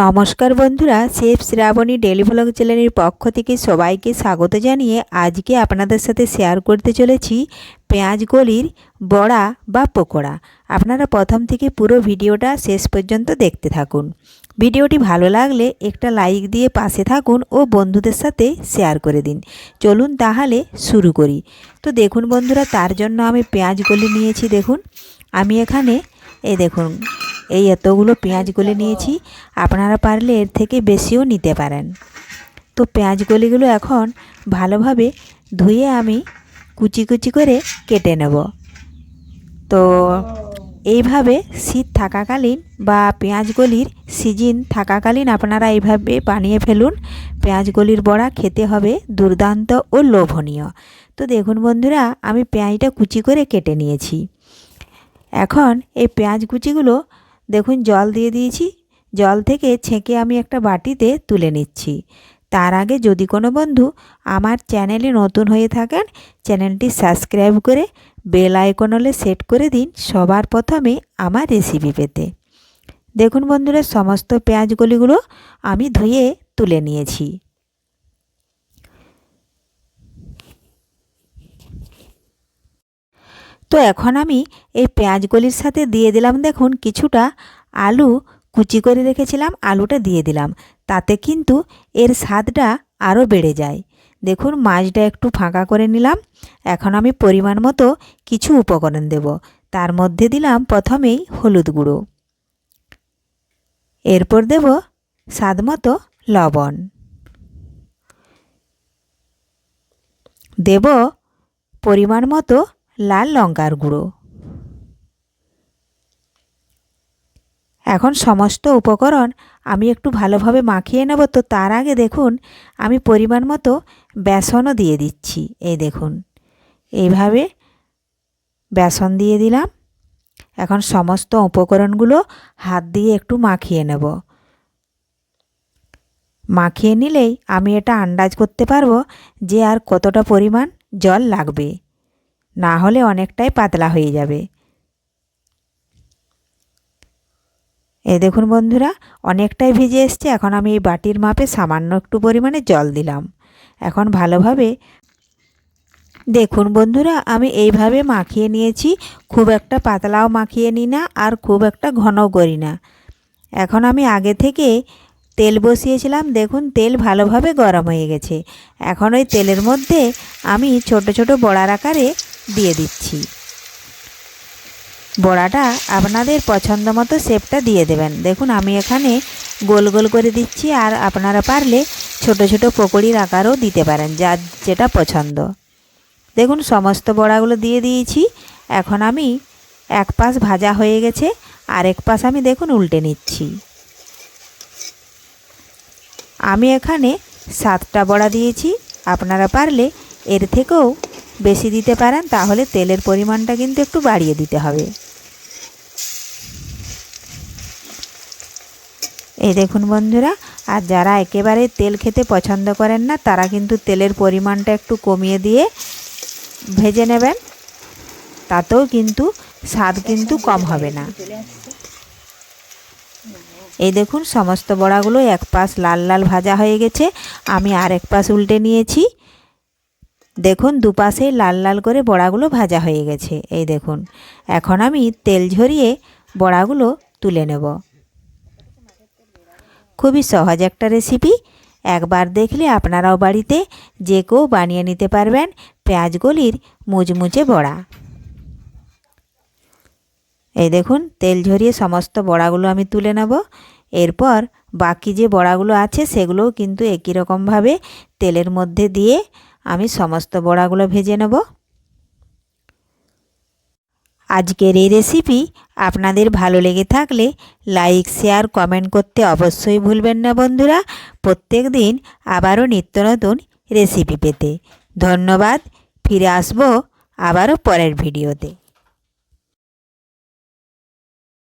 নমস্কার বন্ধুরা chef Shrabani daily vlog চ্যানেলের পক্ষ থেকে সবাইকে স্বাগত জানিয়ে আজকে আপনাদের সাথে শেয়ার করতে চলেছি পেঁয়াজ গলির বড়া বা পকোড়া। আপনারা প্রথম থেকে পুরো ভিডিওটা শেষ পর্যন্ত দেখতে থাকুন। ভিডিওটি ভালো লাগলে একটা লাইক দিয়ে পাশে থাকুন ও বন্ধুদের সাথে শেয়ার করে দিন। চলুন তাহলে শুরু করি। তো দেখুন বন্ধুরা, তার জন্য আমি পেঁয়াজ গলি নিয়েছি, দেখুন। আমি এখানে, এই দেখুন এই এতগুলো পেঁয়াজ পেঁয়াজগুলি নিয়েছি, আপনারা পারলে এর থেকে বেশিও নিতে পারেন। তো পেঁয়াজগুলিগুলো এখন ভালোভাবে ধুয়ে আমি কুচি কুচি করে কেটে নেব। তো এইভাবে শীত থাকাকালীন বা পেঁয়াজগলির সিজন থাকাকালীন আপনারা এইভাবে বানিয়ে ফেলুন। পেঁয়াজগলির বড়া খেতে হবে দুর্দান্ত ও লোভনীয়। তো দেখুন বন্ধুরা, আমি পেঁয়াজটা কুচি করে কেটে নিয়েছি। এখন এই পেঁয়াজ কুচিগুলো দেখুন, জল দিয়ে দিয়েছি। জল থেকে ছেঁকে আমি একটা বাটিতে তুলে নিচ্ছি। তার আগে যদি কোনো বন্ধু আমার চ্যানেলে নতুন হয়ে থাকেন, চ্যানেলটি সাবস্ক্রাইব করে বেল আইকন হলে সেট করে দিন সবার প্রথমে আমার রেসিপি পেতে। দেখুন বন্ধুরা, সমস্ত পেঁয়াজ গলিগুলো আমি ধুয়ে তুলে নিয়েছি। তো এখন আমি এই পেঁয়াজগুলির সাথে দিয়ে দিলাম দেখুন, কিছুটা আলু কুচি করে রেখেছিলাম, আলুটা দিয়ে দিলাম। তাতে কিন্তু এর স্বাদটা আরও বেড়ে যায়। দেখুন, মাছটা একটু ফাঁকা করে নিলাম। এখন আমি পরিমাণ মতো কিছু উপকরণ দেব। তার মধ্যে দিলাম প্রথমেই হলুদ গুঁড়ো। এরপর দেব স্বাদ মতো লবণ। দেব পরিমাণ মতো লাল লঙ্কার গুঁড়ো। এখন সমস্ত উপকরণ আমি একটু ভালোভাবে মাখিয়ে নেব তো তার আগে দেখুন, আমি পরিমাণ মতো বেসনও দিয়ে দিচ্ছি। এই দেখুন, এইভাবে বেসন দিয়ে দিলাম। এখন সমস্ত উপকরণগুলো হাত দিয়ে একটু মাখিয়ে নেব। মাখিয়ে নিলেই আমি এটা আন্দাজ করতে পারব যে আর কতটা পরিমাণ জল লাগবে। না হলে অনেকটাই পাতলা হয়ে যাবে। এই দেখুন বন্ধুরা, অনেকটাই ভিজে এসছে, এখন আমি এই বাটির মাপে সামান্য একটু পরিমাণে জল দিলাম। এখন ভালোভাবে দেখুন বন্ধুরা, আমি এইভাবে মাখিয়ে নিয়েছি, খুব একটা পাতলাও মাখিয়ে নিই না আর খুব একটা ঘনও করি না। এখন আমি আগে থেকে তেল বসিয়েছিলাম, দেখুন তেল ভালোভাবে গরম হয়ে গেছে। এখন ওই তেলের মধ্যে আমি ছোট ছোট বড়ার আকারে দিয়ে দিচ্ছি। বড়াটা আপনাদের পছন্দ মতো শেপটা দিয়ে দেবেন। দেখুন, আমি এখানে গোল গোল করে দিচ্ছি আর আপনারা পারলে ছোট ছোট পকোড়ির আকারও দিতে পারেন, যার যেটা পছন্দ। দেখুন, সমস্ত বড়াগুলো দিয়ে দিয়েছি। এখন আমি এক পাশ ভাজা হয়ে গেছে আর এক পাশ আমি দেখুন উল্টে নিচ্ছি। আমি এখানে সাতটা বড়া দিয়েছি। আপনারা পারলে এর থেকেও বেশি দিতে পারেন, তাহলে তেলের পরিমাণটা কিন্তু একটু বাড়িয়ে দিতে হবে। এই দেখুন বন্ধুরা, আর যারা একেবারে তেল খেতে পছন্দ করেন না, তারা কিন্তু তেলের পরিমাণটা একটু কমিয়ে দিয়ে ভেজে নেবেন। তাতেও কিন্তু স্বাদ কিন্তু কম হবে না। এই দেখুন, সমস্ত বড়াগুলো এক পাশ লাল লাল ভাজা হয়ে গেছে। আমি আর এক পাশ উল্টে নিয়েছি। দেখুন দুপাশে লাল লাল করে বড়াগুলো ভাজা হয়ে গেছে। এই দেখুন, এখন আমি তেল ঝরিয়ে বড়াগুলো তুলে নেব। খুবই সহজ একটা রেসিপি। একবার দেখলে আপনারাও বাড়িতে যে কেউ বানিয়ে নিতে পারবেন পেঁয়াজগুলির মুচমুচে বড়া। এই দেখুন, তেল ঝরিয়ে সমস্ত বড়াগুলো আমি তুলে নেব। এরপর বাকি যে বড়াগুলো আছে সেগুলোও কিন্তু একই রকমভাবে তেলের মধ্যে দিয়ে আমি সমস্ত বড়াগুলো ভেজে নেব। আজকের এই রেসিপি আপনাদের ভালো লেগে থাকলে লাইক শেয়ার কমেন্ট করতে অবশ্যই ভুলবেন না বন্ধুরা। প্রত্যেক দিন আবারও নিত্য নতুন রেসিপি পেতে। ধন্যবাদ, ফিরে আসব আবারও পরের ভিডিওতে